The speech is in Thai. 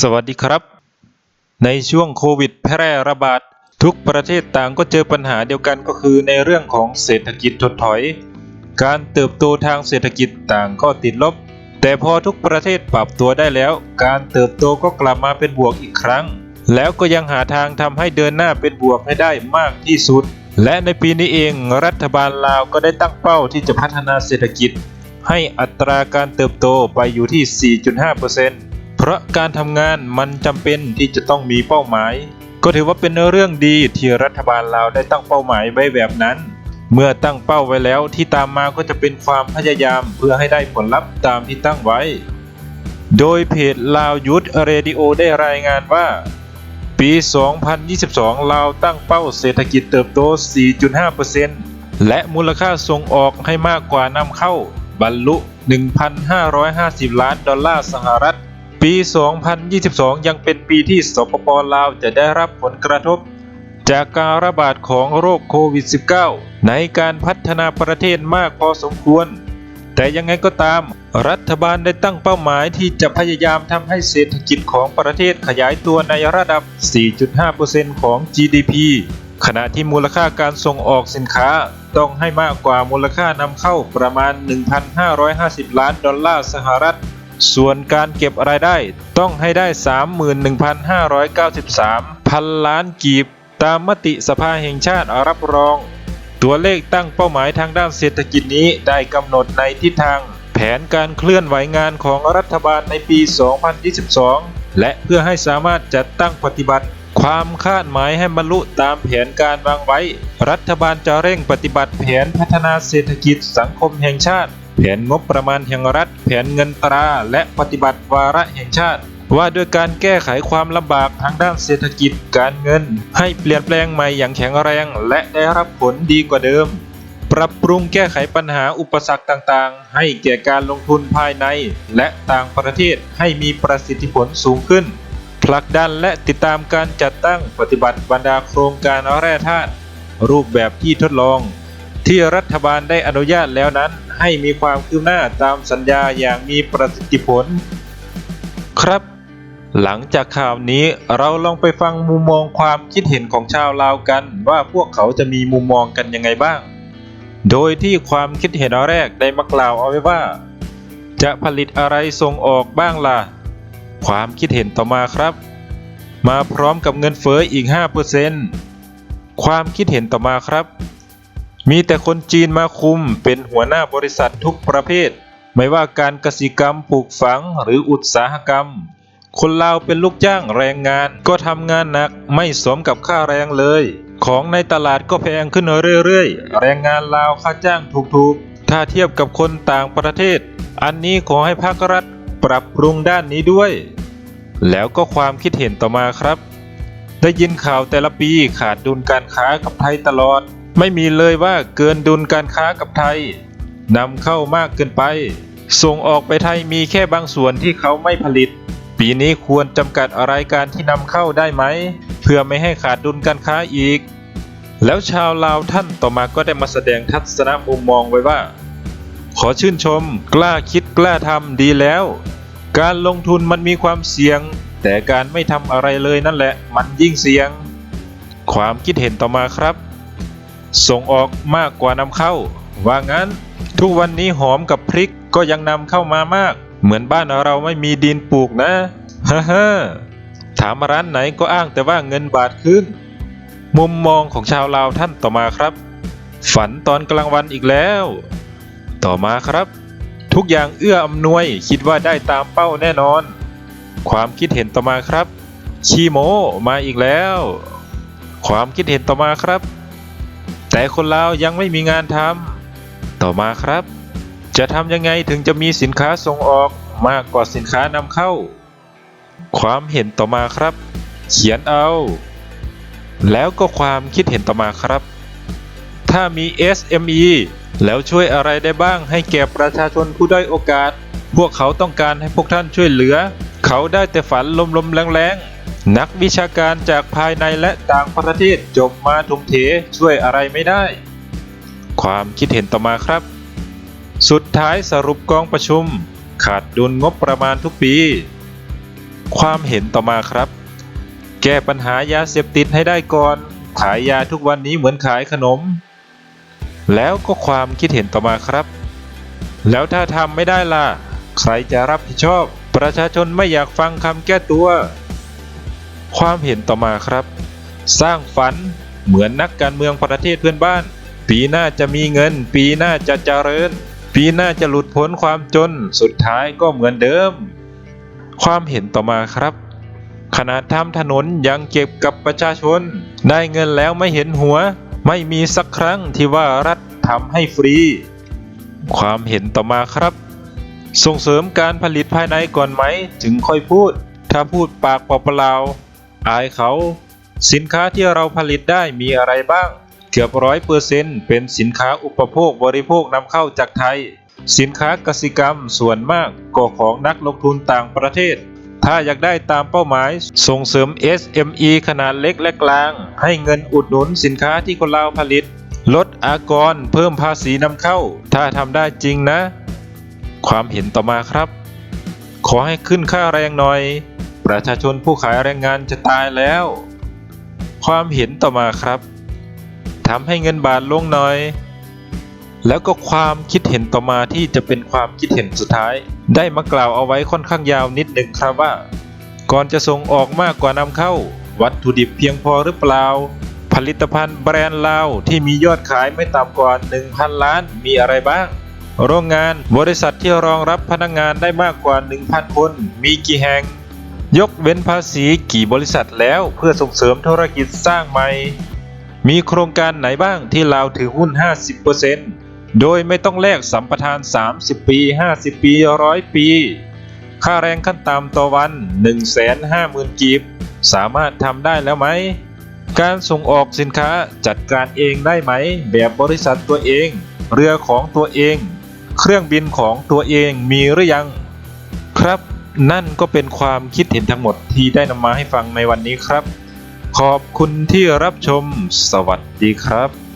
สวัสดีครับ ในช่วงโควิดแพร่ระบาด ทุกประเทศต่างก็เจอปัญหาเดียวกันก็คือในเรื่องของเศรษฐกิจถดถอย การเติบโตทางเศรษฐกิจต่างก็ติดลบ แต่พอทุกประเทศปรับตัวได้แล้ว การเติบโตก็กลับมาเป็นบวกอีกครั้ง แล้วก็ยังหาทางทำให้เดินหน้าเป็นบวกให้ได้มากที่สุด และในปีนี้เองรัฐบาลลาวก็ได้ตั้งเป้าที่จะพัฒนาเศรษฐกิจ ให้อัตราการเติบโตไปอยู่ที่ 4.5%เพราะการทำงานมันจำเป็นที่จะต้องมีเป้าหมาย ก็ถือว่าเป็นเรื่องดีที่รัฐบาลลาวได้ตั้งเป้าหมายไว้แบบนั้น เมื่อตั้งเป้าไว้แล้วที่ตามมาก็จะเป็นความพยายามเพื่อให้ได้ผลลัพธ์ตามที่ตั้งไว้ โดยเพจลาวยุทธเรดิโอได้รายงานว่า ปี 2022 ลาวตั้งเป้าเศรษฐกิจเติบโต 4.5%และมูลค่าส่งออกให้มากกว่านำเข้าบรรลุ 1,550 ล้านดอลลาร์สหรัฐ ปี 2022 ยังเป็นปีที่สปปลาวจะได้รับผลกระทบ จากการระบาดของโรคโควิด -19 ในการพัฒนาประเทศมากพอสมควร แต่ยังไงก็ตาม รัฐบาลได้ตั้งเป้าหมายที่จะพยายามทำให้เศรษฐกิจของประเทศขยายตัวในระดับ 4.5%ของ GDP ขณะที่มูลค่าการส่งออกสินค้าต้องให้มากกว่ามูลค่านำเข้าประมาณ 1,550 ล้านดอลลาร์สหรัฐ ส่วนการเก็บรายได้ต้องให้ได้ 31,593 พันล้านกีบ ตามมติสภาแห่งชาติรับรอง ตัวเลขตั้งเป้าหมายทางด้านเศรษฐกิจนี้ได้กำหนดในทิศทาง แผนการเคลื่อนไหวงานของรัฐบาลในปี 2022 และเพื่อให้สามารถจัดตั้งปฏิบัติ ความคาดหมายให้บรรลุตามแผนการวางไว้ รัฐบาลจะเร่งปฏิบัติแผนพัฒนาเศรษฐกิจสังคมแห่งชาติ แผนงบประมาณแห่งรัฐ แผนเงินตรา และปฏิบัติวาระแห่งชาติ ว่าด้วยการแก้ไขความลำบากทางด้านเศรษฐกิจการเงิน ให้เปลี่ยนแปลงใหม่อย่างแข็งแรง และได้รับผลดีกว่าเดิม ปรับปรุงแก้ไขปัญหาอุปสรรคต่างๆ ให้แก่การลงทุนภายใน และต่างประเทศให้มีประสิทธิผลสูงขึ้นผลักดันและติดตามการจัดตั้งปฏิบัติบรรดาโครงการแร่ธาตุรูปแบบที่ทดลอง ที่รัฐบาลได้อนุญาตแล้วนั้น ให้มีความคืบหน้าตามสัญญาอย่างมีประสิทธิผล ครับ หลังจากข่าวนี้เราลองไปฟังมุมมองความคิดเห็นของชาวลาวกัน ว่าพวกเขาจะมีมุมมองกันยังไงบ้าง โดยที่ความคิดเห็นแรกได้มากล่าวเอาไว้ว่า จะผลิตอะไรส่งออกบ้างล่ะ ความคิดเห็นต่อมาครับ มาพร้อมกับเงินเฟ้ออีก 5%ความคิดเห็นต่อมาครับ มีแต่คนจีนมาคุมเป็นหัวหน้าบริษัททุกประเภท ไม่ว่าการกสิกรรมปลูกฝังหรืออุตสาหกรรม คนลาวเป็นลูกจ้างแรงงานก็ทำงานหนักไม่สมกับค่าแรงเลย ของในตลาดก็แพงขึ้นเรื่อยๆ แรงงานลาวค่าจ้างถูกๆ ถ้าเทียบกับคนต่างประเทศ อันนี้ขอให้ภาครัฐปรับปรุงด้านนี้ด้วย แล้วก็ความคิดเห็นต่อมาครับ ได้ยินข่าวแต่ละปีขาดดุลการค้ากับไทยตลอด ไม่มีเลยว่าเกินดุลการค้ากับไทยนำเข้ามากเกินไป ส่งออกไปไทยมีแค่บางส่วนที่เขาไม่ผลิต ปีนี้ควรจำกัดรายการที่นำเข้าได้ไหม เพื่อไม่ให้ขาดดุลการค้าอีก แล้วชาวลาวท่านต่อมาก็ได้มาแสดงทัศนมุมมองไว้ว่า ขอชื่นชม กล้าคิดกล้าทำดีแล้ว การลงทุนมันมีความเสี่ยง แต่การไม่ทำอะไรเลยนั่นแหละ มันยิ่งเสี่ยง ความคิดเห็นต่อมาครับ ส่งออกมากกว่านำเข้า ว่างั้น ทุกวันนี้หอมกับพริกก็ยังนำเข้ามามาก เหมือนบ้านเราไม่มีดินปลูกนะฮ่าฮ่าถามร้านไหนก็อ้างแต่ว่าเงินบาทขึ้น มุมมองของชาวลาวท่านต่อมาครับ ฝันตอนกลางวันอีกแล้ว ต่อมาครับ ทุกอย่างเอื้ออำนวยคิดว่าได้ตามเป้าแน่นอน ความคิดเห็นต่อมาครับ ชีโมมาอีกแล้ว ความคิดเห็นต่อมาครับ แต่คนลาวยังไม่มีงานทำต่อมาครับ จะทำยังไงถึงจะมีสินค้าส่งออกมากกว่าสินค้านำเข้า ความเห็นต่อมาครับ เขียนเอา แล้วก็ความคิดเห็นต่อมาครับ ถ้ามี SME แล้วช่วยอะไรได้บ้างให้แก่ประชาชนผู้ด้อยโอกาส พวกเขาต้องการให้พวกท่านช่วยเหลือ เขาได้แต่ฝันลมๆแรงๆ นักวิชาการจากภายในและต่างประเทศจบมาทุ่มเทช่วยอะไรไม่ได้ ความคิดเห็นต่อมาครับ สุดท้ายสรุปกองประชุม ขาดดุลงบประมาณทุกปี ความเห็นต่อมาครับ แก้ปัญหายาเสพติดให้ได้ก่อน ขายยาทุกวันนี้เหมือนขายขนม แล้วก็ความคิดเห็นต่อมาครับ แล้วถ้าทำไม่ได้ล่ะ ใครจะรับผิดชอบ ประชาชนไม่อยากฟังคำแก้ตัว ความเห็นต่อมาครับ สร้างฝันเหมือนนักการเมืองประเทศเพื่อนบ้าน ปีหน้าจะมีเงิน ปีหน้าจะเจริญ ปีหน้าจะหลุดพ้นความจน สุดท้ายก็เหมือนเดิม ความเห็นต่อมาครับ ขนาดทำถนนยังเก็บกับประชาชน ได้เงินแล้วไม่เห็นหัว ไม่มีสักครั้งที่ว่ารัฐทำให้ฟรี ความเห็นต่อมาครับ ส่งเสริมการผลิตภายในก่อนไหม ถึงค่อยพูด ถ้าพูดปากเปล่าๆ อายเขา สินค้าที่เราผลิตได้มีอะไรบ้าง เกือบร้อยเปอร์เซ็นต์เป็นสินค้าอุปโภคบริโภคนำเข้าจากไทย สินค้ากสิกรรมส่วนมากก็ของนักลงทุนต่างประเทศ ถ้าอยากได้ตามเป้าหมาย ส่งเสริม SME ขนาดเล็กและกลาง ให้เงินอุดหนุนสินค้าที่คนลาวผลิต ลดอากรเพิ่มภาษีนำเข้า ถ้าทำได้จริงนะ ความเห็นต่อมาครับ ขอให้ขึ้นค่าแรงหน่อย ประชาชนผู้ขายแรงงานจะตายแล้ว ความเห็นต่อมาครับทำให้เงินบาทลงหน่อย แล้วก็ความคิดเห็นต่อมาที่จะเป็นความคิดเห็นสุดท้าย ได้มากล่าวเอาไว้ค่อนข้างยาวนิดหนึ่งครับว่า ก่อนจะส่งออกมากกว่านำเข้า วัตถุดิบเพียงพอหรือเปล่า ผลิตภัณฑ์แบรนด์ลาวที่มียอดขายไม่ต่ำกว่า 1,000 ล้านมีอะไรบ้าง โรงงานบริษัทที่รองรับพนักงงานได้มากกว่า 1,000 คน มีกี่แห่ง ยกเว้นภาษีกี่บริษัทแล้วเพื่อส่งเสริมธุรกิจสร้างใหม่ มีโครงการไหนบ้างที่ลาวถือหุ้น 50%โดยไม่ต้องแลกสัมปทาน 30 ปี 50 ปี 100 ปี ค่าแรงขั้นต่ำต่อวัน 150,000 กีบ สามารถทำได้แล้วไหม การส่งออกสินค้าจัดการเองได้ไหม แบบบริษัทตัวเอง เรือของตัวเอง เครื่องบินของตัวเองมีหรือยังครับ นั่นก็เป็นความคิดเห็นทั้งหมดที่ได้นำมาให้ฟังในวันนี้ครับ ขอบคุณที่รับชม สวัสดีครับ